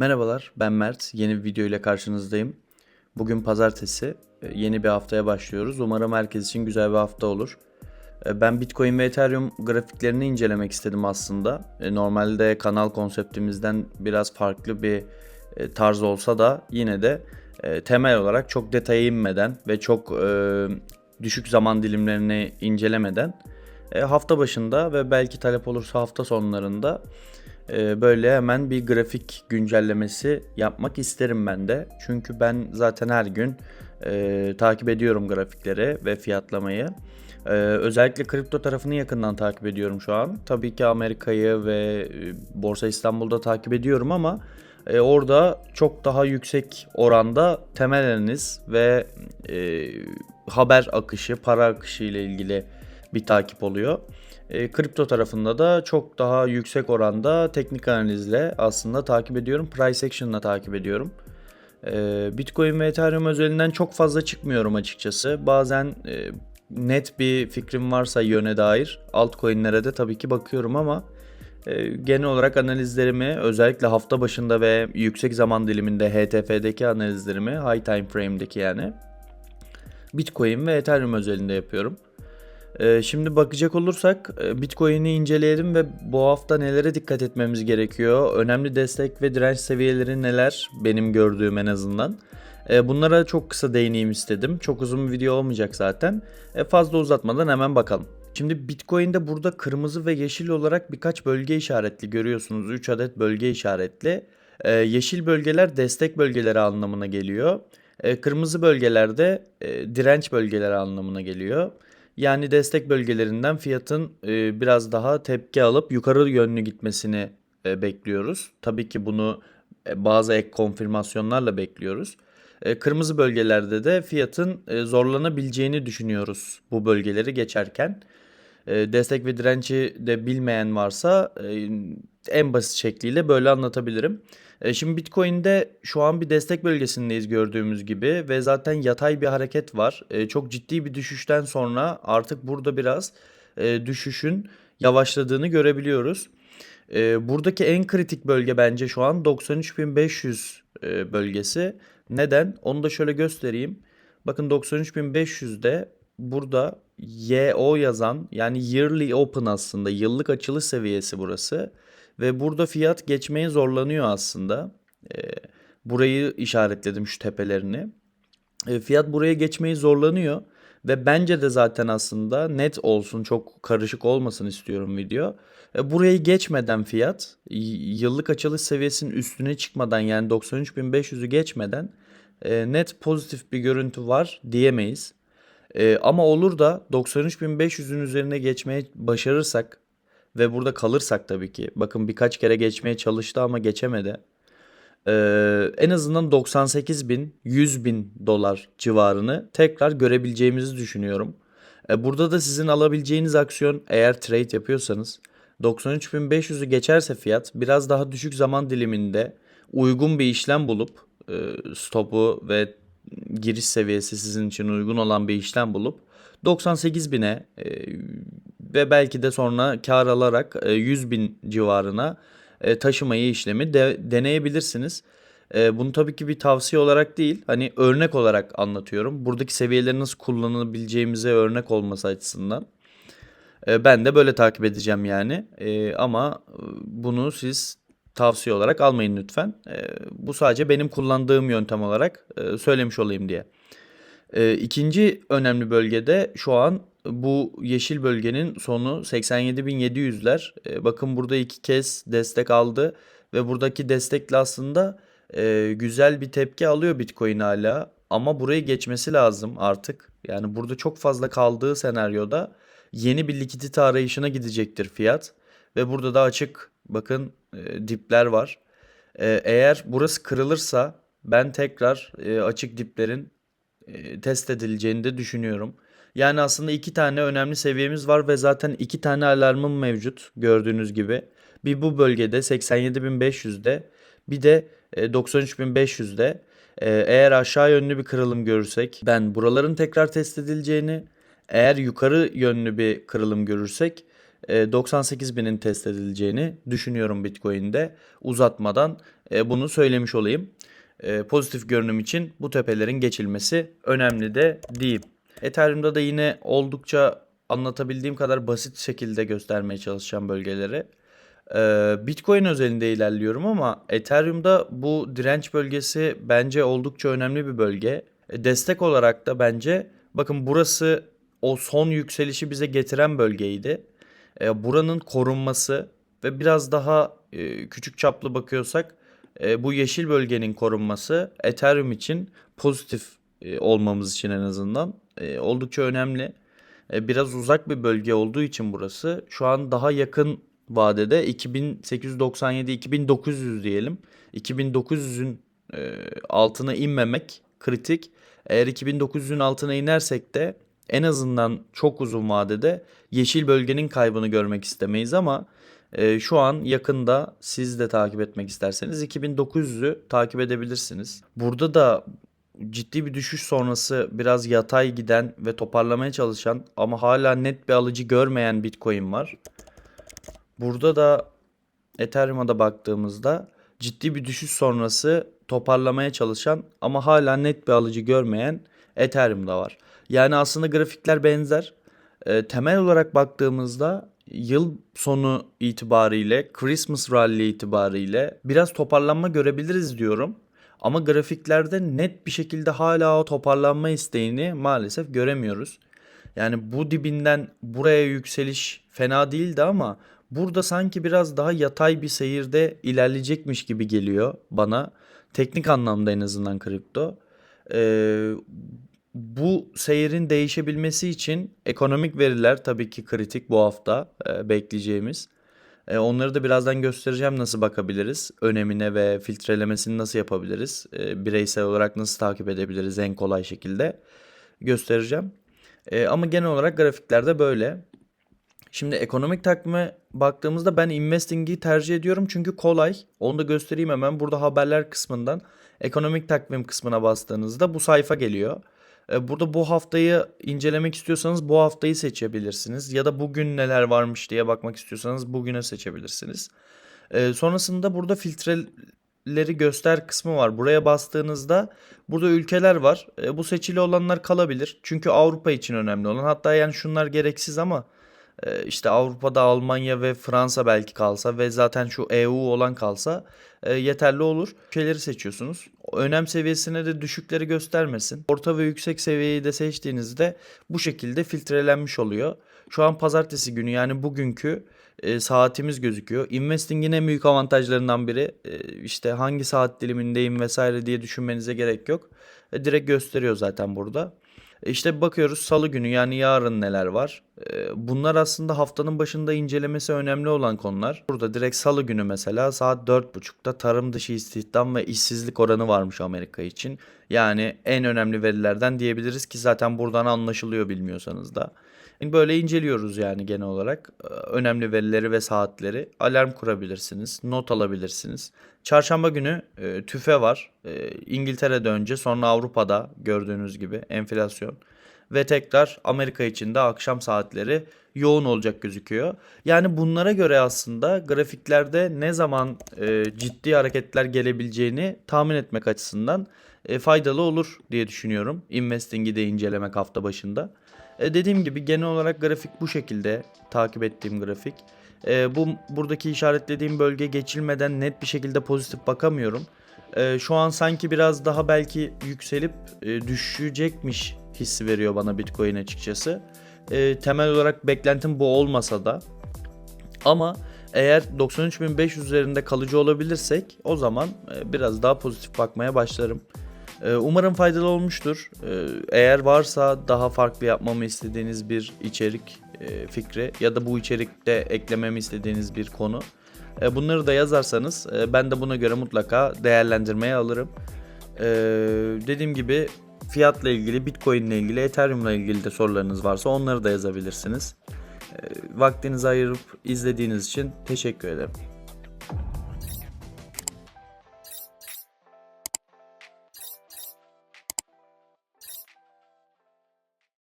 Merhabalar, ben Mert. Yeni bir video ile karşınızdayım. Bugün pazartesi. e, Yeni bir haftaya başlıyoruz. Umarım herkes için güzel bir hafta olur. E, Ben Bitcoin ve Ethereum grafiklerini incelemek istedim aslında. E, Normalde kanal konseptimizden biraz farklı bir e, tarz olsa da yine de e, temel olarak çok detaya inmeden ve çok e, düşük zaman dilimlerini incelemeden hafta başında ve belki talep olursa hafta sonlarında böyle hemen bir grafik güncellemesi yapmak isterim ben de. Çünkü ben zaten her gün e, takip ediyorum grafikleri ve fiyatlamayı. E, özellikle kripto tarafını yakından takip ediyorum şu an. Tabii ki Amerika'yı ve e, Borsa İstanbul'da takip ediyorum ama e, orada çok daha yüksek oranda temel analiz ve e, haber akışı, para akışı ile ilgili bir takip oluyor. E, kripto tarafında da çok daha yüksek oranda teknik analizle aslında takip ediyorum. Price action'la takip ediyorum. E, Bitcoin ve Ethereum özelinden çok fazla çıkmıyorum açıkçası. Bazen e, net bir fikrim varsa yöne dair altcoin'lere de tabii ki bakıyorum ama genel olarak analizlerimi özellikle hafta başında ve yüksek zaman diliminde HTF'deki analizlerimi high time frame'deki yani Bitcoin ve Ethereum özelinde yapıyorum. Ee, Şimdi bakacak olursak e, Bitcoin'i inceleyelim ve bu hafta nelere dikkat etmemiz gerekiyor? Önemli destek ve direnç seviyeleri neler benim gördüğüm en azından. Ee, Bunlara çok kısa değineyim istedim. Çok uzun bir video olmayacak zaten. E, Fazla uzatmadan hemen bakalım. Şimdi Bitcoin'de burada kırmızı ve yeşil olarak birkaç bölge işaretli görüyorsunuz. 3 adet bölge işaretli. Yeşil bölgeler destek bölgeleri anlamına geliyor. Kırmızı bölgelerde e, direnç bölgeleri anlamına geliyor. Yani destek bölgelerinden fiyatın e, biraz daha tepki alıp yukarı yönlü gitmesini e, bekliyoruz. Tabii ki bunu e, bazı ek konfirmasyonlarla bekliyoruz. E, kırmızı bölgelerde de fiyatın e, zorlanabileceğini düşünüyoruz bu bölgeleri geçerken. E, destek ve direnci de bilmeyen varsa e, en basit şekliyle böyle anlatabilirim. E, şimdi Bitcoin'de şu an bir destek bölgesindeyiz gördüğümüz gibi ve zaten yatay bir hareket var. E, çok ciddi bir düşüşten sonra artık burada biraz e, düşüşün yavaşladığını görebiliyoruz. Buradaki en kritik bölge bence şu an 93.500 e, bölgesi. Neden? Onu da şöyle göstereyim. Bakın 93.500'de burada YO yazan yani yearly open aslında yıllık açılış seviyesi burası. Ve burada fiyat geçmeye zorlanıyor aslında. E, burayı işaretledim şu tepelerini. E, fiyat buraya geçmeyi zorlanıyor. Ve bence de zaten aslında net olsun çok karışık olmasın istiyorum video. E, burayı geçmeden fiyat yıllık açılış seviyesinin üstüne çıkmadan yani 93.500'ü geçmeden e, net pozitif bir görüntü var diyemeyiz. E, ama olur da 93.500'ün üzerine geçmeye başarırsak ve burada kalırsak tabii ki. Bakın birkaç kere geçmeye çalıştı ama geçemedi. Ee, en azından 98 bin, 100 bin dolar civarını tekrar görebileceğimizi düşünüyorum. Ee, burada da sizin alabileceğiniz aksiyon eğer trade yapıyorsanız 93.500'ü geçerse fiyat biraz daha düşük zaman diliminde uygun bir işlem bulup e, stopu ve giriş seviyesi sizin için uygun olan bir işlem bulup 98 bine e, ve belki de sonra kar alarak e, 100 bin civarına e, taşımayı işlemi de, deneyebilirsiniz. E, bunu tabii ki bir tavsiye olarak değil hani örnek olarak anlatıyorum. Buradaki seviyeleri nasıl kullanabileceğimize örnek olması açısından. E, ben de böyle takip edeceğim yani. E, ama e, bunu siz tavsiye olarak almayın lütfen. E, bu sadece benim kullandığım yöntem olarak e, söylemiş olayım diye. E, ikinci önemli bölgede şu an bu yeşil bölgenin sonu 87.700'ler. E, bakın burada iki kez destek aldı ve buradaki destekle aslında e, güzel bir tepki alıyor Bitcoin hala. Ama burayı geçmesi lazım artık. Yani burada çok fazla kaldığı senaryoda yeni bir likidite arayışına gidecektir fiyat. Ve burada da açık bakın e, dipler var. Eğer burası kırılırsa ben tekrar açık diplerin test edileceğini de düşünüyorum. Yani aslında iki tane önemli seviyemiz var ve zaten iki tane alarmım mevcut gördüğünüz gibi. Bir bu bölgede 87.500'de bir de e, 93.500'de. E, eğer aşağı yönlü bir kırılım görürsek ben buraların tekrar test edileceğini eğer yukarı yönlü bir kırılım görürsek e, 98 binin test edileceğini düşünüyorum Bitcoin'de. Uzatmadan e, bunu söylemiş olayım. E, pozitif görünüm için bu tepelerin geçilmesi önemli de diyeyim. Ethereum'da da yine oldukça anlatabildiğim kadar basit şekilde göstermeye çalışacağım bölgeleri. Ee, Bitcoin özelinde ilerliyorum ama Ethereum'da bu direnç bölgesi bence oldukça önemli bir bölge. E, Destek olarak da bence bakın burası o son yükselişi bize getiren bölgeydi. E, Buranın korunması ve biraz daha e, küçük çaplı bakıyorsak bu yeşil bölgenin korunması Ethereum için pozitif olmamız için en azından e, oldukça önemli. E, Biraz uzak bir bölge olduğu için burası şu an daha yakın vadede 2897-2900 diyelim. 2900'ün e, altına inmemek kritik. Eğer 2900'ün altına inersek de en azından çok uzun vadede yeşil bölgenin kaybını görmek istemeyiz ama şu an yakında siz de takip etmek isterseniz 2900'ü takip edebilirsiniz. Burada da ciddi bir düşüş sonrası biraz yatay giden ve toparlamaya çalışan ama hala net bir alıcı görmeyen Bitcoin var. Burada da Ethereum'a da baktığımızda ciddi bir düşüş sonrası toparlamaya çalışan ama hala net bir alıcı görmeyen Ethereum'da var. Yani aslında grafikler benzer. E, temel olarak baktığımızda yıl sonu itibariyle Christmas Rally itibariyle biraz toparlanma görebiliriz diyorum. Ama grafiklerde net bir şekilde hala o toparlanma isteğini maalesef göremiyoruz. Yani bu dibinden buraya yükseliş fena değildi ama burada sanki biraz daha yatay bir seyirde ilerleyecekmiş gibi geliyor bana. Teknik anlamda en azından kripto. Ee, bu seyrin değişebilmesi için ekonomik veriler tabii ki kritik bu hafta e, bekleyeceğimiz. E, onları da birazdan göstereceğim nasıl bakabiliriz. Önemine ve filtrelemesini nasıl yapabiliriz. E, bireysel olarak nasıl takip edebiliriz en kolay şekilde göstereceğim. E, ama genel olarak grafiklerde böyle. Şimdi ekonomik takvime baktığımızda ben investing'i tercih ediyorum çünkü kolay. Onu da göstereyim hemen. Burada haberler kısmından ekonomik takvim kısmına bastığınızda bu sayfa geliyor. E, Burada bu haftayı incelemek istiyorsanız bu haftayı seçebilirsiniz. Ya da bugün neler varmış diye bakmak istiyorsanız bugüne seçebilirsiniz. E, sonrasında burada filtreleri göster kısmı var. Buraya bastığınızda burada ülkeler var. E, bu seçili olanlar kalabilir. Çünkü Avrupa için önemli olan. Hatta yani şunlar gereksiz ama işte Avrupa'da Almanya ve Fransa belki kalsa ve zaten şu EU olan kalsa e, yeterli olur. Ülkeleri seçiyorsunuz. Önem seviyesine de düşükleri göstermesin. Orta ve yüksek seviyeyi de seçtiğinizde bu şekilde filtrelenmiş oluyor. Şu an pazartesi günü yani bugünkü e, saatimiz gözüküyor. Investing'in en büyük avantajlarından biri e, işte hangi saat dilimindeyim vesaire diye düşünmenize gerek yok. Direkt gösteriyor zaten burada. E, İşte bakıyoruz salı günü yani yarın neler var. E, Bunlar aslında haftanın başında incelemesi önemli olan konular. Burada direkt salı günü mesela saat 4.30'da tarım dışı istihdam ve işsizlik oranı varmış Amerika için. Yani en önemli verilerden diyebiliriz ki zaten buradan anlaşılıyor bilmiyorsanız da. Böyle inceliyoruz yani genel olarak e, önemli verileri ve saatleri. Alarm kurabilirsiniz, not alabilirsiniz. Çarşamba günü e, tüfe var. E, İngiltere'de önce sonra Avrupa'da gördüğünüz gibi enflasyon. Ve tekrar Amerika için de akşam saatleri yoğun olacak gözüküyor. Yani bunlara göre aslında grafiklerde ne zaman e, ciddi hareketler gelebileceğini tahmin etmek açısından faydalı olur diye düşünüyorum. Investing'i de incelemek hafta başında. E, dediğim gibi genel olarak grafik bu şekilde takip ettiğim grafik. E, bu buradaki işaretlediğim bölge geçilmeden net bir şekilde pozitif bakamıyorum. E, şu an sanki biraz daha belki yükselip e, düşecekmiş hissi veriyor bana Bitcoin açıkçası. E, temel olarak beklentim bu olmasa da ama eğer 93.500 üzerinde kalıcı olabilirsek o zaman e, biraz daha pozitif bakmaya başlarım. E, Umarım faydalı olmuştur. E, Eğer varsa daha farklı yapmamı istediğiniz bir içerik e, fikri ya da bu içerikte eklememi istediğiniz bir konu e, bunları da yazarsanız e, ben de buna göre mutlaka değerlendirmeye alırım. E, Dediğim gibi fiyatla ilgili, Bitcoin ile ilgili, Ethereum ile ilgili de sorularınız varsa onları da yazabilirsiniz. Vaktinizi ayırıp izlediğiniz için teşekkür ederim.